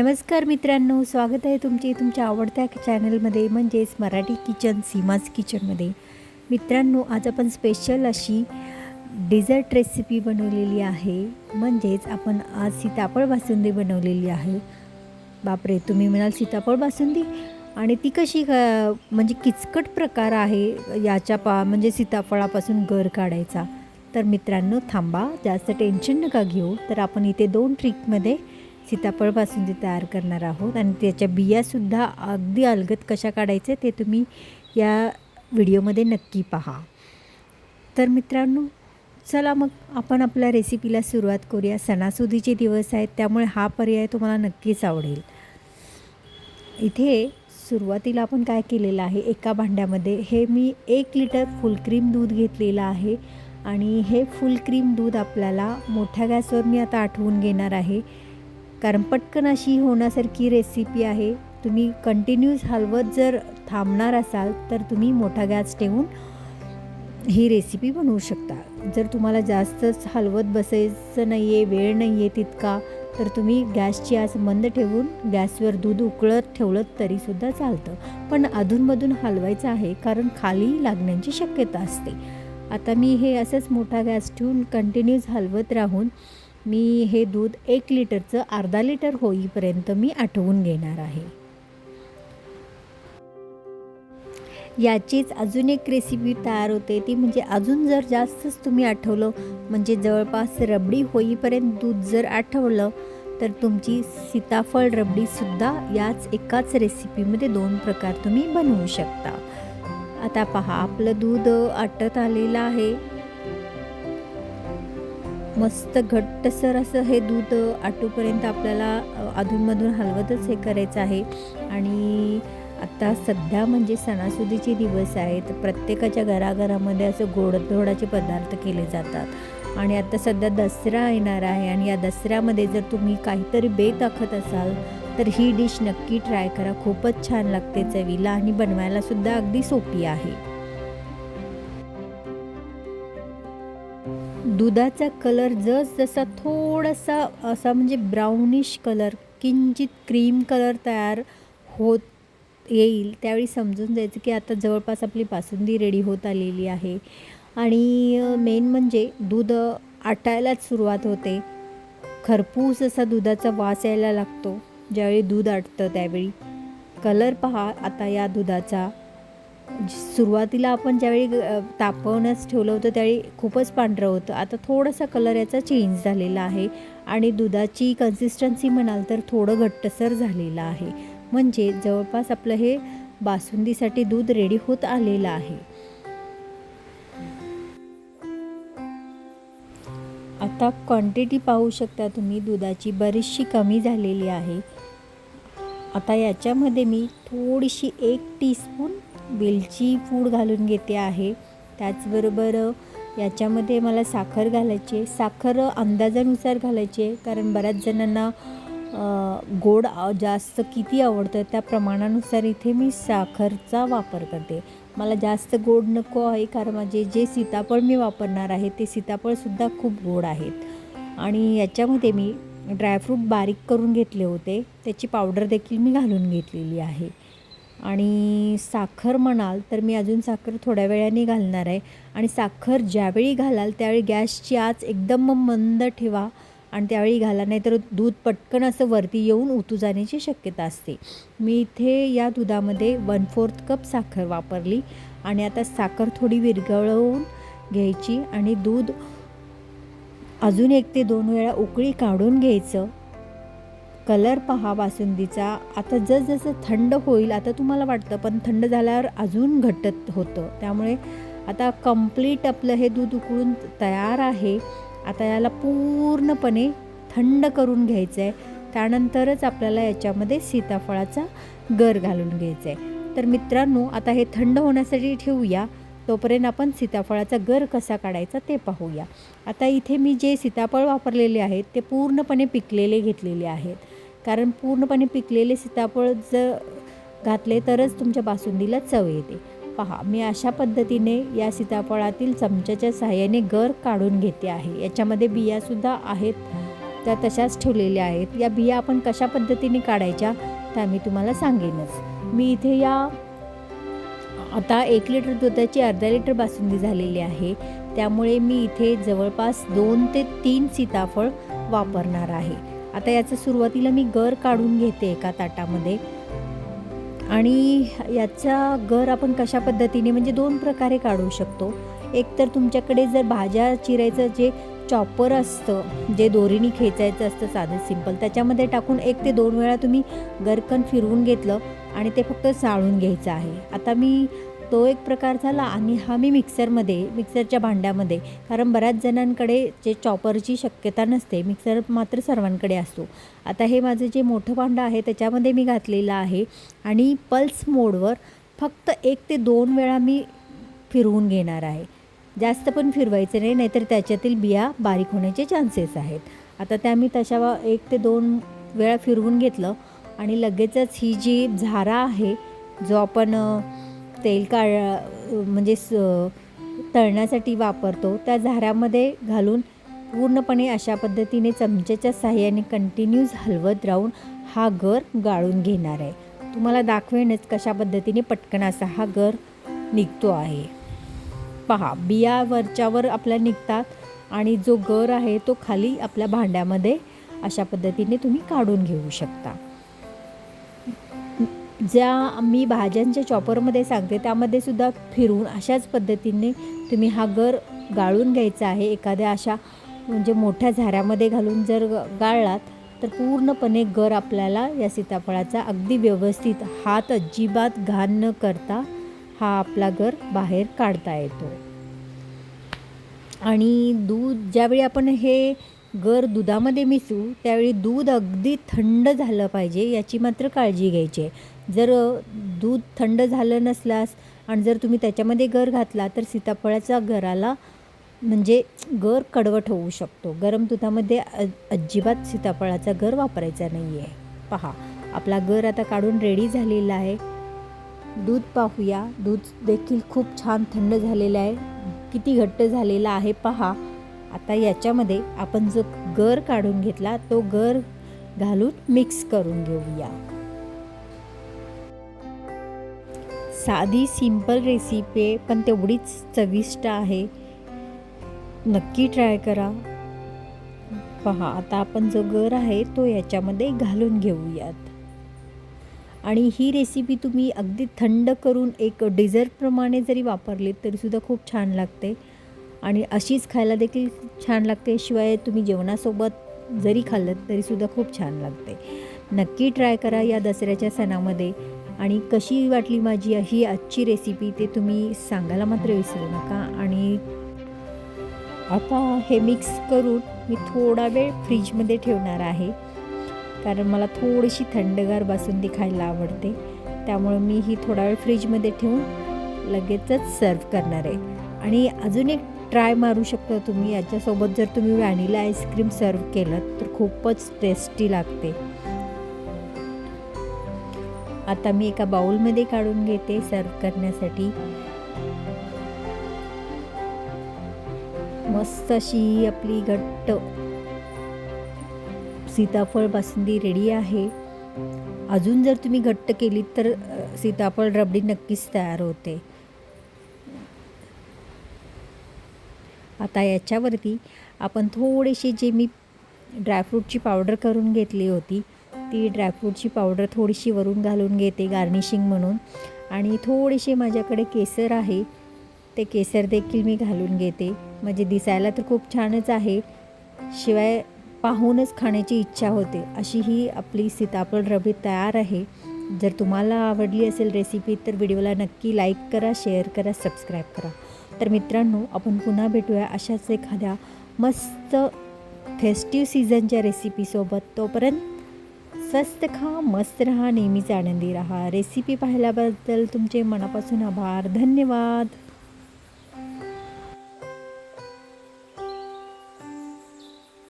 नमस्कार मित्रांनो स्वागत आहे तुमचे तुमच्या आवडत्या चॅनलमध्ये म्हणजेच मराठी किचन सीमाज किचनमध्ये. मित्रांनो आज आपण स्पेशल अशी डिझर्ट रेसिपी बनवलेली आहे. म्हणजेच आपण आज सीताफळ बासुंदी बनवलेली आहे. बापरे तुम्ही म्हणाल सीताफळ बासुंदी? आणि ती कशी म्हणजे किचकट प्रकार आहे याच्या पा म्हणजे सीताफळापासून गर काढायचा. तर मित्रांनो थांबा जास्त टेन्शन नका घेऊ. तर आपण इथे दोन ट्रिकमध्ये सीताफळ ते तयार करणार आहोत आणि त्याच्या बियासुद्धा अगदी अलगत कशा काढायचे ते तुम्ही या व्हिडिओमध्ये नक्की पहा. तर मित्रांनो चला मग आपण आपल्या रेसिपीला सुरुवात करूया. सणासुदीचे दिवस आहेत त्यामुळे हा पर्याय तुम्हाला नक्कीच आवडेल. इथे सुरुवातीला आपण काय केलेलं आहे एका भांड्यामध्ये हे मी एक लिटर फुल क्रीम दूध घेतलेलं आहे आणि हे फुल क्रीम दूध आपल्याला मोठ्या गॅसवर मी आता आठवून घेणार आहे. कारण पटकन अशी होण्यासारखी रेसिपी आहे. तुम्ही कंटिन्यूस हलवत जर थांबणार असाल तर तुम्ही मोठा गॅस ठेवून ही रेसिपी बनवू शकता. जर तुम्हाला जास्तच हलवत बसायचं नाही आहे वेळ नाही आहे तितका तर तुम्ही गॅसची आज मंद ठेवून गॅसवर दूध उकळत ठेवलं तरीसुद्धा चालतं. पण अधूनमधून हलवायचं आहे कारण खाली लागण्याची शक्यता असते. आता मी हे असंच मोठा गॅस ठेवून कंटिन्यूस हलवत राहून मी हे दूध एक लिटरचं अर्धा लिटर होईपर्यंत मी आठवून घेणार आहे. याचीच अजून एक रेसिपी तयार होते. ती म्हणजे अजून जर जास्तच तुम्ही आठवलं म्हणजे जवळपास रबडी होईपर्यंत दूध जर आठवलं तर तुमची सीताफळ रबडीसुद्धा याच एकाच रेसिपीमध्ये दोन प्रकार तुम्ही बनवू शकता. आता पहा आपलं दूध आटत आलेलं आहे. मस्त घट्टसर असं हे दूध आटूपर्यंत आपल्याला अधूनमधून हलवतच हे करायचं आहे. आणि आता सध्या म्हणजे सणासुदीचे दिवस आहेत. प्रत्येकाच्या घराघरामध्ये असं गोडधोडाचे पदार्थ केले जातात. आणि आता सध्या दसरा येणार आहे आणि या दसऱ्यामध्ये जर तुम्ही काहीतरी बेत आखत असाल तर ही डिश नक्की ट्राय करा. खूपच छान लागते चवीला आणि बनवायला सुद्धा अगदी सोपी आहे. दुधाचा कलर जस जसा थोडासा असा म्हणजे ब्राउनिश कलर किंचित क्रीम कलर तयार होत येईल त्यावेळी समजून जायचं की आता जवळपास आपली बासुंदी रेडी होत आलेली आहे. आणि मेन म्हणजे दूध आटायलाच सुरुवात होते. खरपूस असा दुधाचा वास यायला लागतो ज्यावेळी दूध आटतं त्यावेळी. कलर पहा आता या दुधाचा. सुरुवातीला आपण ज्यावेळी तापवण्यास ठेवलं होतं त्यावेळी खूपच पांढरं होतं. आता थोडासा कलर याचा चेंज झालेला आहे आणि दुधाची कन्सिस्टन्सी म्हणाल तर थोडं घट्टसर झालेलं आहे. म्हणजे जवळपास आपलं हे बासुंदीसाठी दूध रेडी होत आलेलं आहे. आता क्वांटिटी पाहू शकता तुम्ही दुधाची बरीचशी कमी झालेली आहे. आता याच्यामध्ये मी थोडीशी एक टीस्पून वेलची पूड घालून घेते आहे. त्याचबरोबर याच्यामध्ये मला साखर घालायची आहे. साखर अंदाजानुसार घालायची आहे. कारण बऱ्याच जणांना गोड जास्त किती आवडतं त्या प्रमाणानुसार इथे मी साखरचा वापर करते. मला जास्त गोड नको आहे कारण माझे जे सीताफळ मी वापरणार आहे ते सीताफळसुद्धा खूप गोड आहेत. आणि याच्यामध्ये मी ड्रायफ्रूट बारीक करून घेतले होते. त्याची पावडर देखील मी घालून घेतलेली आहे. आणि साखर म्हणाल तर मी अजून साखर थोड्या वेळाने घालणार आहे. आणि साखर ज्यावेळी घालाल त्यावेळी गॅसची आच एकदम मंद ठेवा आणि त्यावेळी घाला नाही तर दूध पटकन असं वरती येऊन उतू जाण्याची शक्यता असते. मी इथे या दुधामध्ये वन फोर्थ कप साखर वापरली आणि आता साखर थोडी विरघळवून घ्यायची आणि दूध अजून एक ते दोन वेळा उकळी काढून घ्यायचं. कलर पहा बासुंदीचा आता जसजसं थंड होईल आता तुम्हाला वाटतं पण थंड झाल्यावर अजून घटत होतं. त्यामुळे आता कंप्लीट आपलं हे दूध उकळून तयार आहे. आता याला पूर्णपणे थंड करून घ्यायचं आहे त्यानंतरच आपल्याला याच्यामध्ये सीताफळाचा गर घालून घ्यायचा आहे तर मित्रांनो आता हे थंड होण्यासाठी ठेवूया. तोपर्यंत आपण सीताफळाचा गर कसा काढायचा ते पाहूया. आता इथे मी जे सीताफळ वापरलेले आहेत ते पूर्णपणे पिकलेले घेतलेले आहेत. कारण पूर्णपणे पिकलेले सीताफळ जर घातले तरच तुमच्या बासुंदीला चव येते. पहा मी अशा पद्धतीने या सीताफळातील चमच्याच्या सहाय्याने गर काढून घेते आहे. याच्यामध्ये बियासुद्धा आहेत. त्या तशाच ठेवलेल्या आहेत. या बिया आपण कशा पद्धतीने काढायच्या त्या मी तुम्हाला सांगेनच. मी इथे या आता एक लिटर दुधाची अर्धा लिटर बासुंदी झालेली आहे. त्यामुळे मी इथे जवळपास दोन ते तीन सीताफळ वापरणार आहे. आता याचं सुरुवातीला मी गर काढून घेते एका ताटामध्ये. आणि याचा गर आपण कशा पद्धतीने म्हणजे दोन प्रकारे काढू शकतो. एक तर तुमच्याकडे जर भाज्या चिरायचं जे चॉपर असतं जे दोरीने खेचायचं असतं साधं सिंपल त्याच्यामध्ये टाकून एक ते दोन वेळा तुम्ही गरकन फिरवून घेतलं आणि ते फक्त चाळून घ्यायचं आहे. आता मी तो एक प्रकार झाला आणि हा मी मिक्सरमध्ये मिक्सरच्या भांड्यामध्ये. कारण बऱ्याच जणांकडे जे चॉपरची शक्यता नसते मिक्सर मात्र सर्वांकडे असतो. आता हे माझं जे मोठं भांडं आहे त्याच्यामध्ये मी घातलेलं आहे आणि पल्स मोडवर फक्त एक ते दोन वेळा मी फिरवून घेणार आहे. जास्त पण फिरवायचं नाही नाहीतर त्याच्यातील बिया बारीक होण्याचे चान्सेस आहेत. आता त्या मी तशा एक ते दोन वेळा फिरवून घेतलं आणि लगेचच ही जी झारा आहे जो आपण तेल काळ म्हणजे स तळण्यासाठी वापरतो. त्या झाऱ्यामध्ये घालून पूर्णपणे अशा पद्धतीने चमच्याच्या साह्याने कंटिन्यूज हलवत राहून हा गर गाळून घेणार आहे. तुम्हाला दाखवेनच कशा पद्धतीने पटकन असा हा गर निघतो आहे. पहा बिया वरच्यावर आपल्या निघतात आणि जो गर आहे तो खाली आपल्या भांड्यामध्ये अशा पद्धतीने तुम्ही काढून घेऊ शकता. ज्या मी भाज्यांच्या चॉपरमध्ये सांगते त्यामध्ये सुद्धा फिरून अशाच पद्धतीने तुम्ही हा गर गाळून घ्यायचा आहे. एखाद्या अशा म्हणजे मोठ्या झाऱ्यामध्ये घालून जर गाळलात तर पूर्णपणे गर आपल्याला या सीताफळाचा अगदी व्यवस्थित हात अजिबात घाण न करता हा आपला गर बाहेर काढता येतो. आणि दूध ज्यावेळी आपण हे गर दुधामध्ये मिसळू त्यावेळी दूध अगदी थंड झालं पाहिजे याची मात्र काळजी घ्यायची आहे. जर दूध थंड झालं नसल्यास आणि जर तुम्ही त्याच्यामध्ये गर घातला तर सीताफळाच्या गराला म्हणजे गर कडवट होऊ शकतो. गरम दुधामध्ये अजिबात सीताफळाचा गर वापरायचा नाही आहे पहा आपला गर आता काढून रेडी झालेला आहे. दूध पाहूया. दूध देखील खूप छान थंड झालेलं आहे. किती घट्ट झालेला आहे पहा. आता याच्यामध्ये आपण जो गर काढून घेतला तो गर घालून मिक्स करून घेऊया. साधी सिंपल रेसिपी आहे पण तेवढीच चविष्ट आहे. नक्की ट्राय करा. पहा आता आपण जो गर आहे तो याच्यामध्ये घालून घेऊयात. आणि ही रेसिपी तुम्ही अगदी थंड करून एक डिझर्टप्रमाणे जरी वापरली तरीसुद्धा खूप छान लागते. आणि अशीच खायला देखील छान लागते. शिवाय तुम्ही जेवणासोबत जरी खाल्लं तरीसुद्धा खूप छान लागते. नक्की ट्राय करा या दसऱ्याच्या सणामध्ये. आणि कशी वाटली माझी ही आजची रेसिपी ते तुम्ही सांगायला मात्र विसरू नका. आणि आता हे मिक्स करून मी थोडा वेळ फ्रीजमध्ये ठेवणार आहे. कारण मला थोडीशी थंडगार बासुंदी खायला आवडते. त्यामुळे मी ही थोडा वेळ फ्रीजमध्ये ठेवून लगेचच सर्व करणार आहे. आणि अजून एक ट्राय मारू शकता तुम्ही. याच्यासोबत जर तुम्ही व्हॅनिला आईस्क्रीम सर्व केलं तर खूपच टेस्टी लागते. आता मी एका बाउलमध्ये काढून घेते सर्व करण्यासाठी. मस्त अशी आपली घट्ट सीताफळ बासुंदी रेडी आहे. अजून जर तुम्ही घट्ट केली तर सीताफळ रबडी नक्कीच तयार होते. आता याच्यावरती आपण थोडीशी जे मी ड्रायफ्रूटची पावडर करून घेतली होती ती ड्रायफ्रूटची पावडर थोडीशी वरून घालून घेते गार्निशिंग म्हणून. आणि थोडीशी माझ्याकडे केसर आहे ते केसर देखील मी घालून घेते. म्हणजे दिसायला तर खूप छानच आहे शिवाय पाहूनच खाण्याची इच्छा होते. अशी ही आपली सीताफळ रबडी तयार आहे. जर तुम्हाला आवडली असेल रेसिपी तर व्हिडिओला नक्की लाईक करा शेअर करा सबस्क्राईब करा. तर मित्रांनो आपण पुन्हा भेटूया अशाच एखाद्या मस्त फेस्टिव्ह सीझनच्या रेसिपीसोबत तोपर्यंत स्वस्त खा मस्त रहा नेहमीच आनंदी रहा. रेसिपी पाहिल्याबद्दल तुमचे मनापासून आभार. धन्यवाद.